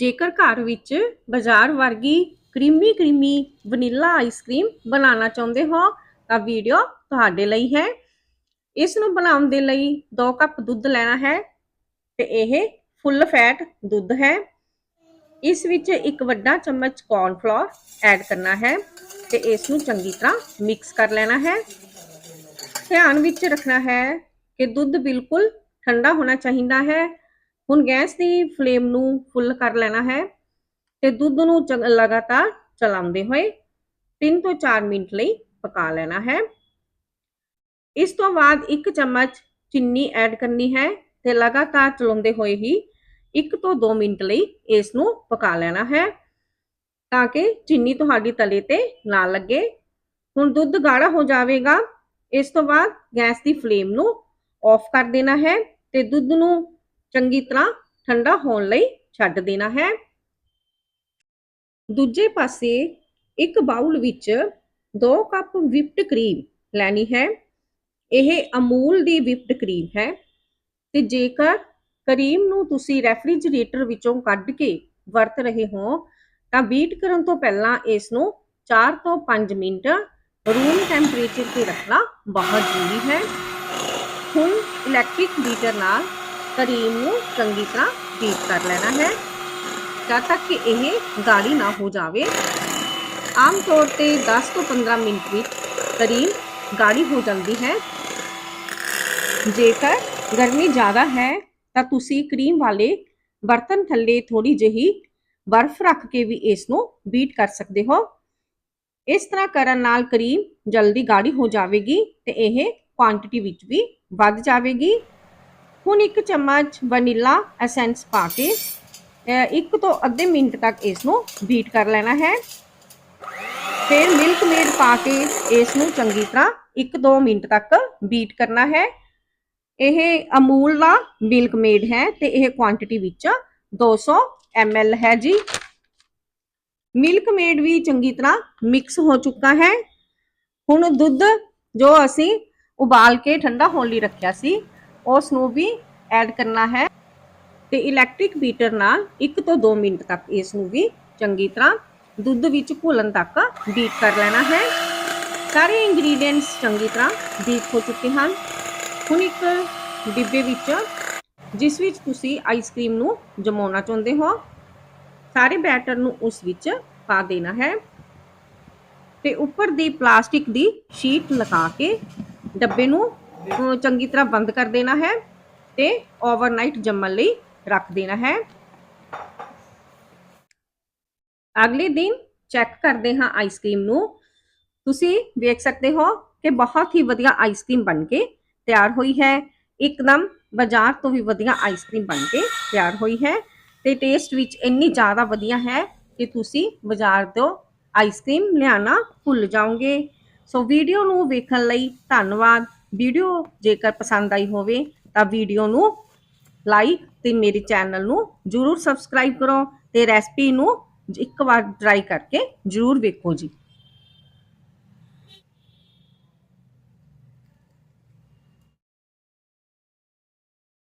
ਜੇਕਰ ਘਰ ਵਿੱਚ ਬਾਜ਼ਾਰ ਵਰਗੀ ਕਰੀਮੀ ਕਰੀਮੀ ਵਨੀਲਾ ਆਈਸਕ੍ਰੀਮ ਬਣਾਉਣਾ ਚਾਹੁੰਦੇ ਹੋ, ਤਾਂ ਵੀਡੀਓ ਤੁਹਾਡੇ ਲਈ ਹੈ। ਇਸ ਨੂੰ ਬਣਾਉਣ ਦੇ ਲਈ 2 ਕੱਪ ਦੁੱਧ ਲੈਣਾ ਹੈ ਤੇ ਇਹ ਫੁੱਲ ਫੈਟ ਦੁੱਧ ਹੈ। ਇਸ ਵਿੱਚ ਇੱਕ ਵੱਡਾ ਚਮਚ ਕੌਰਨਫਲੋਰ ਐਡ ਕਰਨਾ ਹੈ ਤੇ ਇਸ ਨੂੰ ਚੰਗੀ ਤਰ੍ਹਾਂ ਮਿਕਸ ਕਰ ਲੈਣਾ ਹੈ। ਧਿਆਨ ਵਿੱਚ ਰੱਖਣਾ ਹੈ ਕਿ ਦੁੱਧ ਬਿਲਕੁਲ ਠੰਡਾ ਹੋਣਾ ਚਾਹੀਦਾ ਹੈ ਹੁਣ ਗੈਸ ਦੀ ਫਲੇਮ ਨੂੰ ਫੁੱਲ ਕਰ ਲੈਣਾ ਹੈ ਤੇ ਦੁੱਧ ਨੂੰ ਲਗਾਤਾਰ ਚਲਾਉਂਦੇ ਹੋਏ 3 ਤੋਂ 4 ਮਿੰਟ ਲਈ ਪਕਾ ਲੈਣਾ ਹੈ। ਇਸ ਤੋਂ ਬਾਅਦ 1 ਚਮਚ ਚੀਨੀ ਐਡ ਕਰਨੀ ਹੈ ਤੇ ਲਗਾਤਾਰ ਚਲਾਉਂਦੇ ਹੋਏ ਹੀ 1 ਤੋਂ 2 ਮਿੰਟ ਲਈ ਇਸ ਨੂੰ ਪਕਾ ਲੈਣਾ ਹੈ ਤਾਂ ਕਿ ਚੀਨੀ ਤੁਹਾਡੀ ਤਲੇ ਤੇ ਨਾ ਲੱਗੇ। ਹੁਣ ਦੁੱਧ ਗਾੜਾ ਹੋ ਜਾਵੇਗਾ, ਇਸ ਤੋਂ ਬਾਅਦ ਗੈਸ ਦੀ ਫਲੇਮ ਨੂੰ ਆਫ ਕਰ ਦੇਣਾ ਹੈ ਤੇ ਦੁੱਧ ਨੂੰ ਚੰਗੀ ਤਰ੍ਹਾਂ ਠੰਡਾ ਹੋਣ ਲਈ ਛੱਡ ਦੇਣਾ ਹੈ। ਦੂਜੇ ਪਾਸੇ ਇੱਕ ਬਾਉਲ ਵਿੱਚ 2 ਕੱਪ ਵਿਪਡ ਕਰੀਮ ਲੈਣੀ ਹੈ। ਇਹ ਅਮੂਲ ਦੀ ਵਿਪਡ ਕਰੀਮ ਹੈ ਤੇ ਜੇਕਰ ਕਰੀਮ ਨੂੰ ਤੁਸੀਂ ਰੈਫਰੀਜਰੇਟਰ ਵਿੱਚੋਂ ਕੱਢ ਕੇ ਵਰਤ ਰਹੇ ਹੋ, ਤਾਂ ਬੀਟ ਕਰਨ ਤੋਂ ਪਹਿਲਾਂ ਇਸ ਨੂੰ 4 ਤੋਂ 5 ਮਿੰਟ ਰੂਮ ਟੈਂਪਰੇਚਰ ਤੇ ਰੱਖਣਾ ਬਹੁਤ ਜ਼ਰੂਰੀ ਹੈ। ਹੁਣ ਇਲੈਕਟ੍ਰਿਕ ਬੀਟਰ ਨਾਲ ਕਰੀਮ ਨੂੰ ਚੰਗੀ ਤਰ੍ਹਾਂ ਬੀਟ ਕਰ ਲੈਣਾ ਹੈ ਜਦ ਤੱਕ ਕਿ ਇਹ ਗਾੜੀ ਨਾ ਹੋ ਜਾਵੇ। ਆਮ ਤੌਰ ਤੇ 10 ਤੋਂ 15 ਮਿੰਟ ਵਿੱਚ ਕਰੀਮ ਗਾੜੀ ਹੋ ਜਾਂਦੀ ਹੈ। ਜੇਕਰ ਗਰਮੀ ਜ਼ਿਆਦਾ ਹੈ, ਤਾਂ ਤੁਸੀਂ ਕਰੀਮ ਵਾਲੇ ਬਰਤਨ ਥੱਲੇ ਥੋੜੀ ਜਿਹੀ ਬਰਫ਼ ਰੱਖ ਕੇ ਵੀ ਇਸ ਨੂੰ ਬੀਟ ਕਰ ਸਕਦੇ ਹੋ। ਇਸ ਤਰ੍ਹਾਂ ਕਰਨ ਨਾਲ ਕਰੀਮ ਜਲਦੀ ਗਾੜੀ ਹੋ ਜਾਵੇਗੀ ਤੇ ਇਹ ਕੁਆਂਟੀਟੀ ਵਿੱਚ ਵੀ ਵੱਧ ਜਾਵੇਗੀ। ਹੁਣ ਇੱਕ ਚਮਚ ਵਨੀਲਾ ਐਸੈਂਸ ਪਾ ਕੇ ਇੱਕ ਤੋਂ ਅੱਧੇ ਮਿੰਟ ਤੱਕ ਇਸ ਨੂੰ ਬੀਟ ਕਰ ਲੈਣਾ ਹੈ। ਫਿਰ ਮਿਲਕ ਮੇਡ ਪਾ ਕੇ ਇਸ ਨੂੰ ਚੰਗੀ ਤਰ੍ਹਾਂ 1-2 ਮਿੰਟ ਤੱਕ ਬੀਟ ਕਰਨਾ ਹੈ। ਇਹ ਅਮੂਲ ਦਾ ਮਿਲਕ ਮੇਡ ਹੈ ਤੇ ਇਹ ਕੁਆਂਟੀਟੀ ਵਿੱਚ 200 ml ਹੈ ਜੀ। ਮਿਲਕ ਮੇਡ ਵੀ ਚੰਗੀ ਤਰ੍ਹਾਂ ਮਿਕਸ ਹੋ ਚੁੱਕਾ ਹੈ। ਹੁਣ ਦੁੱਧ ਜੋ ਅਸੀਂ ਉਬਾਲ ਕੇ ਠੰਡਾ ਹੋਣ ਲਈ ਰੱਖਿਆ ਸੀ ਉਸ ਨੂੰ ਵੀ ਐਡ ਕਰਨਾ ਹੈ ਤੇ ਇਲੈਕਟ੍ਰਿਕ ਬੀਟਰ ਨਾਲ 1 ਤੋਂ 2 ਮਿੰਟ ਤੱਕ ਇਸ ਨੂੰ ਵੀ ਚੰਗੀ ਤਰ੍ਹਾਂ ਦੁੱਧ ਵਿੱਚ ਘੁਲਣ ਤੱਕ ਬੀਟ ਕਰ ਲੈਣਾ ਹੈ। ਸਾਰੇ ਇੰਗਰੀਡੀਅੰਟਸ ਚੰਗੀ ਤਰ੍ਹਾਂ ਬੀਟ ਹੋ ਚੁੱਕੇ ਹਨ। ਹੁਣ ਇੱਕ ਡਿੱਬੇ ਵਿੱਚ, ਜਿਸ ਵਿੱਚ ਤੁਸੀਂ ਆਈਸਕ੍ਰੀਮ ਨੂੰ ਜਮਾਉਣਾ ਚਾਹੁੰਦੇ ਹੋ, ਸਾਰੇ ਬੈਟਰ ਨੂੰ ਉਸ ਵਿੱਚ ਪਾ ਦੇਣਾ ਹੈ ਤੇ ਉੱਪਰ ਦੀ ਪਲਾਸਟਿਕ ਦੀ ਸ਼ੀਟ ਲਗਾ ਕੇ ਡੱਬੇ ਨੂੰ ਚੰਗੀ ਤਰ੍ਹਾਂ ਬੰਦ ਕਰ ਦੇਣਾ ਹੈ ਤੇ ਓਵਰਨਾਈਟ ਜੰਮਣ ਲਈ ਰੱਖ ਦੇਣਾ ਹੈ। ਅਗਲੇ ਦਿਨ ਚੈੱਕ ਕਰਦੇ ਹਾਂ ਆਈਸਕ੍ਰੀਮ ਨੂੰ। ਤੁਸੀਂ ਵੇਖ ਸਕਦੇ ਹੋ ਕਿ ਬਹੁਤ ਹੀ ਵਧੀਆ ਆਈਸਕ੍ਰੀਮ ਬਣ ਕੇ ਤਿਆਰ ਹੋਈ ਹੈ। ਇੱਕਦਮ ਬਾਜ਼ਾਰ ਤੋਂ ਵੀ ਵਧੀਆ ਆਈਸਕ੍ਰੀਮ ਬਣ ਕੇ ਤਿਆਰ ਹੋਈ ਹੈ ਤੇ ਟੇਸਟ ਵਿੱਚ ਇੰਨੀ ਜ਼ਿਆਦਾ ਵਧੀਆ ਹੈ ਕਿ ਤੁਸੀਂ ਬਾਜ਼ਾਰ ਤੋਂ ਆਈਸਕ੍ਰੀਮ ਲਿਆਣਾ ਭੁੱਲ ਜਾਓਗੇ। ਸੋ ਵੀਡੀਓ ਨੂੰ ਵੇਖਣ ਲਈ ਧੰਨਵਾਦ। ਵੀਡੀਓ ਜੇਕਰ ਪਸੰਦ ਆਈ ਹੋਵੇ ਤਾਂ ਵੀਡੀਓ ਨੂੰ ਲਾਈਕ ਤੇ ਮੇਰੇ ਚੈਨਲ ਨੂੰ ਜਰੂਰ ਸਬਸਕ੍ਰਾਈਬ ਕਰੋ ਤੇ ਰੈਸਪੀ ਨੂੰ ਇੱਕ ਵਾਰ ਟਰਾਈ ਕਰਕੇ ਜਰੂਰ ਵੇਖੋ ਜੀ।